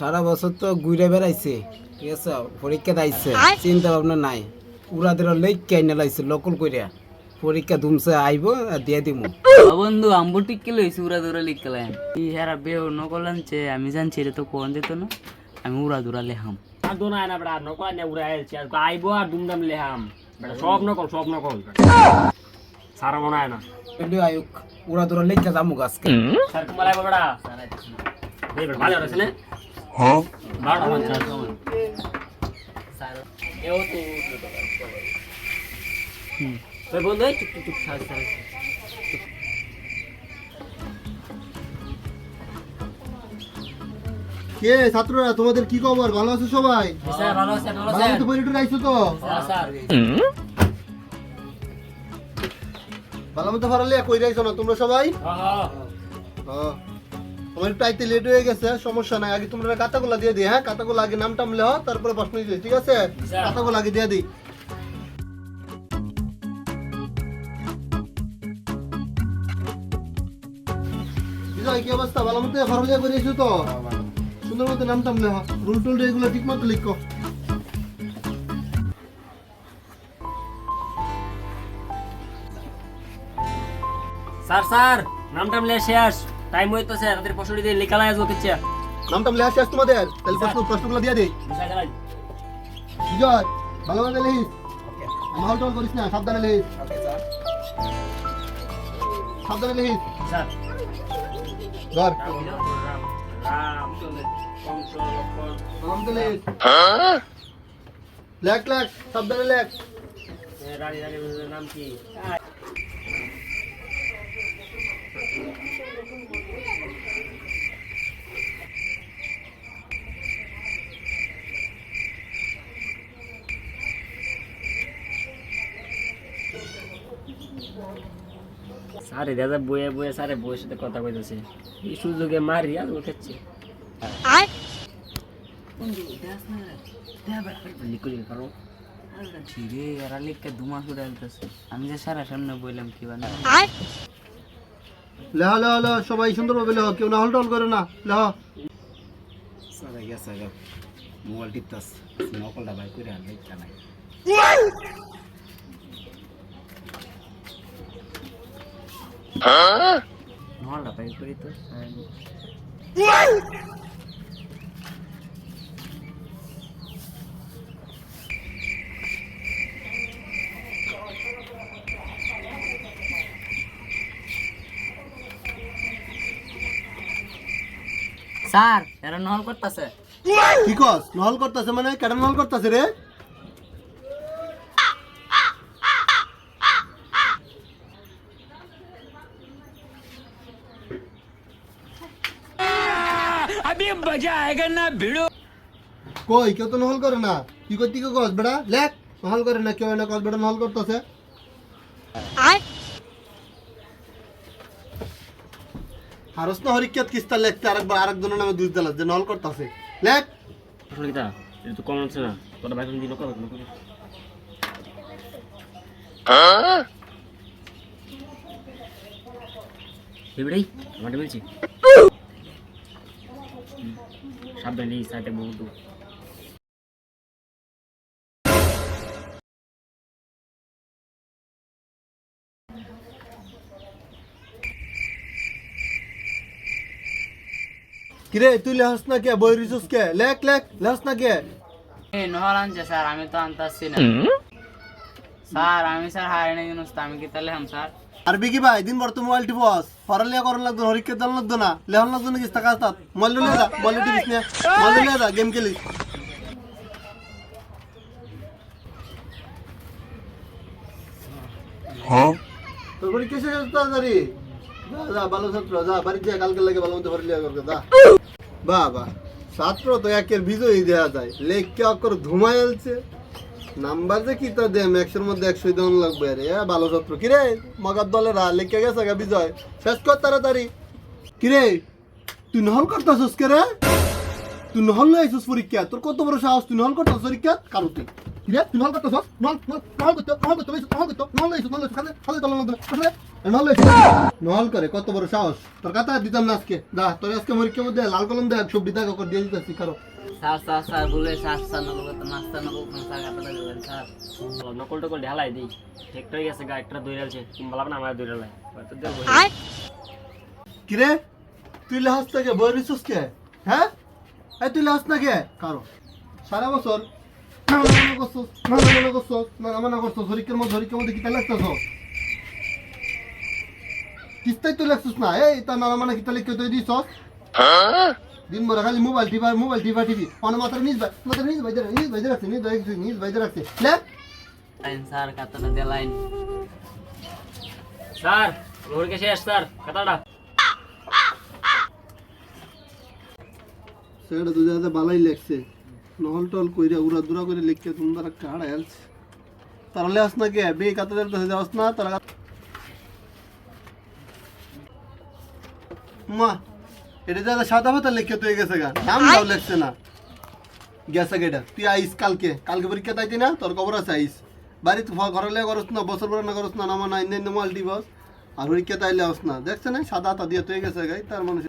সারা বছর তো ঘুরে বেড়াইছে ঠিক আছে? পরীক্ষা দাইছে চিন্তা ভাবনা নাই। উড়াদের লেক কেনে লাইছে লোকল কইরা। পরীক্ষা ধুমছে আইব আর দিয়ে দিমু। বন্ধু আম্বু টিকে লইছি উড়া দুরা লিখলাম ই হেরা বেও নকলান চে আমি জানছি এটা তো কোন দিত না আমি উড়া দুরা লেহাম। আর দোনা না বেড়া নকল নে উড়ে আইছি আর আইবো আর দুমদাম লেহাম। বেড়া সব নকল সব নকল। সারা মনে হয় না। এলিও আয়ুক উড়া দুরা যামু আজকে। স্যার কুমার আইবো বেড়া। এই বেড়া ভালো আছে না? হ্যাঁ? কে ছাত্ররা তোমাদের কি খবর? ভালো আছো সবাই? স্যার ভালো আছে ভালো ভালো তো পরিটুর আইছো তো? হ্যাঁ, ভালো মতো ফারালে কই রাইছো না তোমরা সবাই? হ্যাঁ হ্যাঁ। হ্যাঁ। আমার একটু আইতে লেট হয়ে গেছে সমস্যা নাই। আগে তোমরা কাতাগুলা দিয়ে দিই হ্যাঁ? কাতাগুলা আগে নাম টাম লেহ তারপরে প্রশ্ন দিই ঠিক আছে। কাতাগুলা আগে দিয়ে দিই। বিজয়, কি অবস্থা? ভালো মতো ফারালে করে আইছো তো? সুন্দর মতো নাম টাম লেহ রুল টুল এগুলো ঠিক মতো লিখো। স্যার স্যার নাম টাম লে শেষ। টাইম হইতেছে তাদের পশুটি দিয়ে লেখা লাগবে কিচ্ছা। নাম টাম লেখা শেষ তোমাদের? তাহলে প্রশ্ন প্রশ্নগুলো দিয়ে দিই। বিজয় ভালোভাবে লিখিস? মাহল টল করিস না সাবধানে লিখিস। ওকে সাবধানে লিখিস। স্যার ধর। লেখ লেখ সাবধানে লেখ। রানী রানী নাম কি? সারে দাদা বয়ে বয়ে সারে বইয়ের সাথে কথা কইতেছে। এই সুযোগে মারি আর উঠেছে আমি যে সারা সামনে বললাম কি বানা লেহ লেহ লেহ সবাই সুন্দরভাবে লেহ কেউ না হল টল করে না লেহ। স্যার গেছে মোবাইল টিপতাস নকলটা বাই করে আর লেক নাই নহলটা পাই করি তো স্যার এরা নহল করতেছে কি কস নহল করতেছে মানে কেডা নহল করতেছে রে কই কেউ তো নহল করে না। কি করতে কি কস বেড়া লেখ। নহল করে না কেউ না কস বেড়া নহল করতেছে। হারস না হরিক্যাত কিস্তা লেখতে আরেকবার আরেকজনের নামে দুই দিলাস যে নহল করতেছে। লেখ। সুনিতা এটা তো কমন আছে না। তোরা ভাই দিন করো এবারেই আমাদের বলছি। সাবধানে সাথে বহু কিরে তুই লেহস না কে? বই রিসুস কে? লেখ লেখ লেহস না কে? নহল আনছে স্যার আমি তো আনতাছি না। স্যার আমি স্যার হারিয়ে জিনিস আমি কি তাহলে হাম স্যার? আর বিকি ভাই দিন ভর তো মোবাইল টিপস ফরালিয়া করন লাগতো হরিক্যাত দাল লাগতো না। লেহন লাগতো না কিস্তা কাজ তাত মোবাইল লিয়ে যা মোবাইল টিপিস নে মোবাইল লিয়ে যা গেম খেলিস। তোর বাড়ি কিসে যাস তাড়াতাড়ি। যা যা ভালো ছাত্র যা বাড়ি যা কালকে লাগে ভালো মতো ফরালিয়া করবে যা। বাহ বাহ ছাত্র তো একের বিজয়ী দেওয়া যায়। লেখ কে অক্ষর ধুমাই আলছে। নাম্বার যে কি তা দে একশোর মধ্যে একশোই দেওয়ান লাগবে রে ভালো ছাত্র কিরে, মগার দলের হা লেখকে গেছে গা বিজয়। শেষ কর তাড়াতাড়ি। কিরে, তুই নহল করতেছিস কে রে? তুই নহল লই আইছিস পরীক্ষা। তোর কত বড় সাহস? তুই নহল করতেছ পরীক্ষা? কারও তুই। নহল নহল কত বড় সাহস। তোর কথা দিতাম না আজকে। যা তোর আজকে পরীক্ষার মধ্যে লাল কলম দে সব দিতা করে দিয়ে দিতেছি, কারও। স্যার স্যার স্যার বলে স্যার স্যার নকল করতে মাস্টার নকল করতে স্যার কাটাটা দেবেন স্যার। নকল টকল ঢালাই দিই। ঠিক গেছে গা একটা দৌড়ে আছে তুমি বললাম না আমার দৌড়ে লাই হয়তো দেবো। তুই লাহাস থেকে বই রিসুস কে? হ্যাঁ? এই তুই লাহাস না কে? কারও? সারা বছর? কিস্তাই তুই লাগছিস না। এই তা না মানে কিতা লিখে তুই দিছস। দিন মরা খালি মোবাইল টিপা মোবাইল টিপা টিপি। অন মাথার নিজ ভাই মাথার নিজ ভাই নিজ ভাই রাখছে নিজ ভাই নিজ ভাই রাখছে লে। লাইন স্যার কাটাটা দে লাইন। স্যার ঘুরকে শেষ স্যার কথাটা সেটা দুই হাতে ভালোই লাগছে নহল টল কইরা উড়া দুরা করে লিখকে তুমি তারা কাড়া হেলছ। তাহলে আস না কে? বে কাতে দিতে যাস না তারা মা এটা যারা সাদা পাতা লিখকে তুই গেছে গা। নাম দাও লিখছে না। গেছে গেটা তুই আইস কালকে। কালকে পরীক্ষা তাইতে না তোর খবর আছে আইস। বাড়িতে ঘরে লে করস না বছর পরে না করস না নামা না ইন্দিন মাল্টি বস। আর পরীক্ষা তাইলে আস না। দেখছে না সাদা হাতা দিয়ে তুই গেছে গাই তার মানুষ